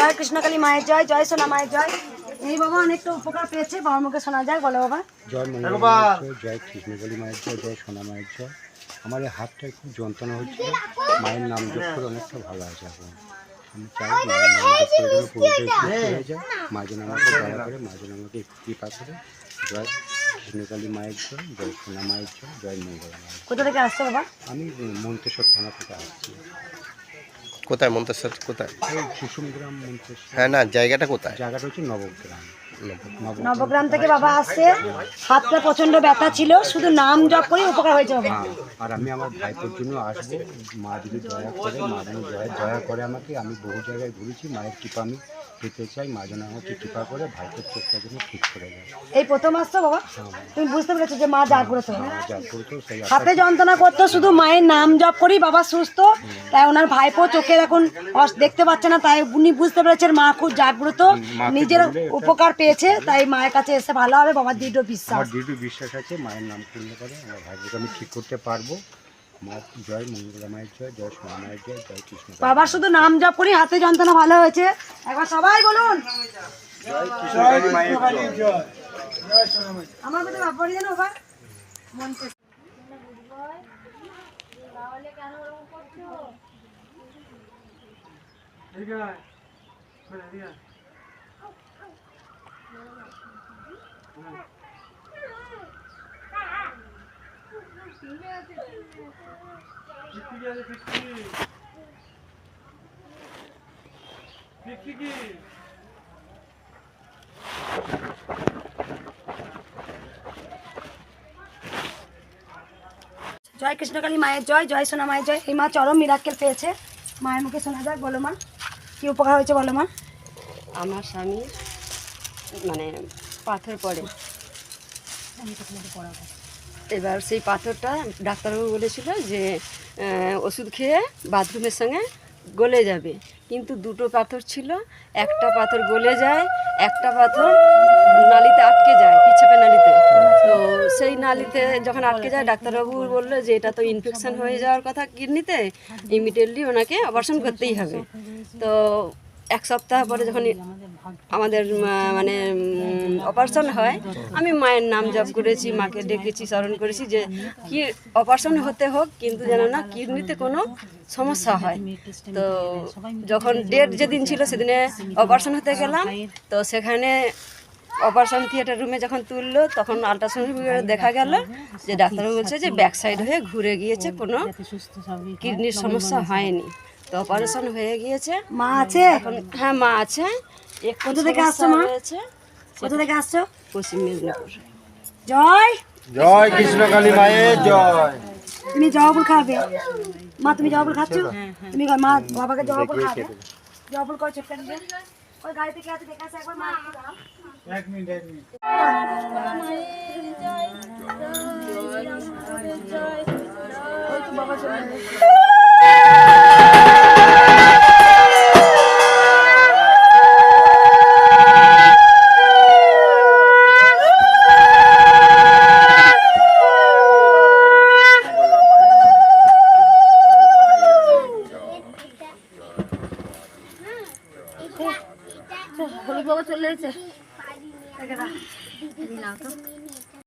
জয় কৃষ্ণকালী মায়ের জয় জয় সোনা মায়ের জয়। এই বাবা অনেকটা উপকার পেয়েছে বাবার মুখে শোনা যায় বলো বাবা। জয় মঙ্গল মায়ের জয় জয় কৃষ্ণবলী মায়ের জয় জয় সোনা মায়ের জয়। আমার এই হাতটায় খুব যন্ত্রণা হচ্ছিল মায়ের নাম জপ করে অনেকটা ভালো আছে এখন। আমি চাই মায়ের নাম জপ করে যেন পুরোটাই সুস্থ হয়ে। যায় মা যেন আমাকে দয়া করে মা যেন আমাকে কৃপা করে। জয় কৃষ্ণকালী মায়ের জয় জয় সোনা মায়ের জয় জয় মঙ্গল মায়ের কোথা থেকে আসছো বাবা? আমি মন্তেশ্বর থানা থেকে আসছি। কোথায় মন্তেশ্বর? কোথায়? কুসুমগ্রাম মন্তেশ্বর। হ্যাঁ না জায়গাটা কোথায়? জায়গাটা হচ্ছে নবগ্রাম। নবগ্রাম। থেকে বাবা আসছে হাতটা প্রচণ্ড ব্যথা ছিল শুধু নাম জপ করে উপকার হয়েছে বাবা। হ্যাঁ, আর আমি আমার ভাইপোর জন্য আসব। মা যদি দয়া করে মা যেন দয়া দয়া করে আমাকে আমি বহু জায়গায় ঘুরেছি মায়ের কৃপা আমি পেতে চাই মা যেন আমাকে কৃপা করে ভাইপোর চোখটা যেন ঠিক করে দেয়। এই প্রথম আসছো বাবা? তুমি বুঝতে পেরেছ যে মা জাগ্রত যা করতো সেই হাতে যন্ত্রণা করতো শুধু মায়ের নাম জপ করেই বাবা সুস্থ। তাই ওনার ভাইপো চোখে এখন দেখতে পাচ্ছে না তাই উনি বুঝতে পেরেছেন মা খুব জাগ্রত। নিজের উপকার পেয়েছে তাই মায়ের কাছে এসে ভালো হবে বাবার দৃঢ় বিশ্বাস। দৃঢ় বিশ্বাস আছে মায়ের নাম পূর্ণ করে আমার ভাইপোকে আমি ঠিক করতে পারব। জয় মঙ্গলা মায়ের জয় জয় সোনা মায়ের জয় জয় কৃষ্ণ বাবার শুধু নাম জপ করি হাতে যন্ত্রণা ভালো হয়েছে। একবার সবাই বলুন। আমার মধ্যে ব্যাপারই জানো বাবা মন থেকে। জয় কৃষ্ণকালী মায়ের জয় জয় সোনা মায়ের জয়। এই মা চরম মিরাক্কেল পেয়েছে। মায়ের মুখে শোনা যাক বলো মা। কি উপকার হয়েছে বলো মা? আমার স্বামী মানে পাথর পড়ে। এবার সেই পাথরটা ডাক্তারবাবু বলেছিল যে ওষুধ খেয়ে বাথরুমের সঙ্গে গলে যাবে। কিন্তু দুটো পাথর ছিল, একটা পাথর গলে যায়, একটা পাথর নালিতে আটকে যায় পিছাপে নালিতে। তো সেই নালিতে যখন আটকে যায়, ডাক্তারবাবু বলল যে, এটা তো ইনফেকশন হয়ে যাওয়ার কথা কিডনিতে ইমিডিয়েটলি ওনাকে অপারেশন করতেই হবে। তো এক সপ্তাহ পরে যখন আমাদের মানে অপারেশন হয়। আমি মায়ের নাম জপ করেছি মাকে ডেকেছি স্মরণ করেছি যে কি অপারেশন হতে হোক কিন্তু যেন না কিডনিতে কোনো সমস্যা হয়। তো যখন ডেট যেদিন ছিল সেদিনে অপারেশন হতে গেলাম। তো সেখানে অপারেশন থিয়েটার রুমে যখন তুললো তখন আলট্রাসাউন্ড দেখা গেল যে ডাক্তারবাবু বলছে যে ব্যাক সাইড হয়ে ঘুরে গিয়েছে কোনো কিডনির সমস্যা হয়নি। তো অপারেশন হয়ে গিয়েছে। মা আছে? এখন হ্যাঁ মা আছে। কোথা থেকে আসছো মা? কোথা থেকে আসছো? পশ্চিম মেদিনীপুর। জয়! জয় কৃষ্ণকালী মায়ের জয়। তুমি জবাবুল খাবে। মা তুমি জবাবুল খাচ্ছ? তুমি মা বাবাকে জবাবুল খাবে? জবাবুল করে ওই গাড়িতে কে আছে? দেখে আসে একবার মা একটু দাঁড়াও। ওই তো বাবা চলে এলো। হলুদ বাবা চলে এসেছে। নাও তো।